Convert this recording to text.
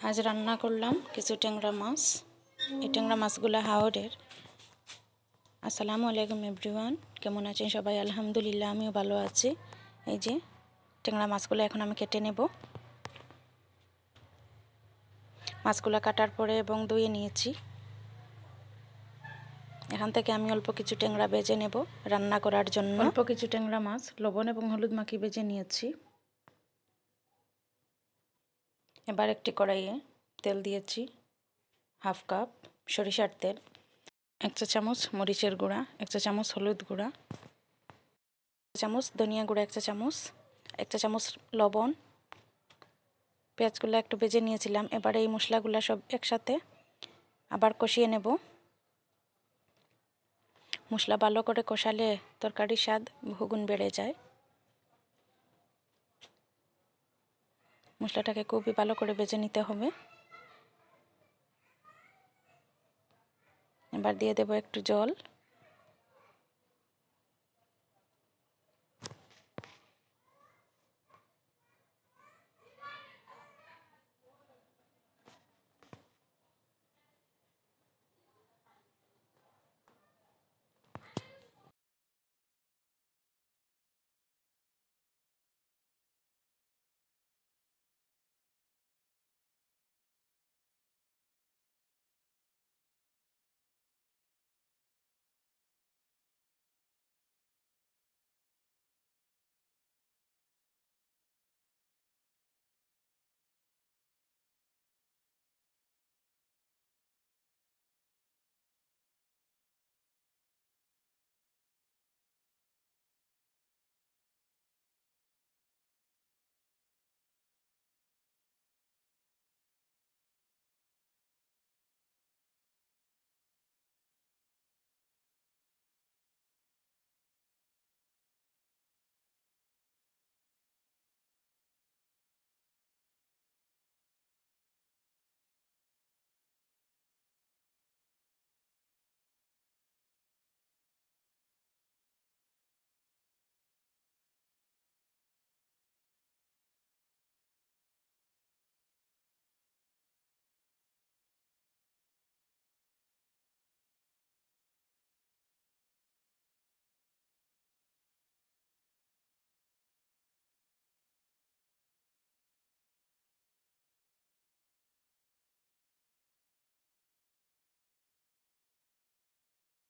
আজ রান্না করলাম কিছু ট্যাংরা মাছ। এই ট্যাংরা মাছগুলো হাওড়ের আসসালামু আলাইকুম এভরিওয়ান, কেমন আছেন সবাই? আলহামদুলিল্লাহ, আমিও ভালো আছি। এই যে, ট্যাংরা মাছগুলো এখন আমি কেটে নেব। মাছগুলো কাটার পরে এবং ধুয়ে নিয়েছি। এখান থেকে আমি অল্প কিছু ট্যাংরা বেজে নেব রান্না করার জন্য। অল্প কিছু ট্যাংরা মাছ, লবণ এবং হলুদ মাখি বেজে নিয়েছি। এবার একটি কড়াইয়ে তেল দিয়েছি, হাফ কাপ সরিষার তেল, এক চা চামচ মরিচের গুঁড়া, এক চা চামচ হলুদ গুঁড়া চামচ ধনিয়া গুঁড়া, এক চা চামচ, এক চা চামচ লবণ। পেঁয়াজগুলো একটু ভেজে নিয়েছিলাম, এবারে এই মশলাগুলো সব একসাথে আবার কষিয়ে নেব। মশলা ভালো করে কষালে তরকারির স্বাদ বহুগুণ বেড়ে যায়। মশলাটাকে খুবই ভালো করে বেজে নিতে হবে। এবার দিয়ে দেব একটু জল।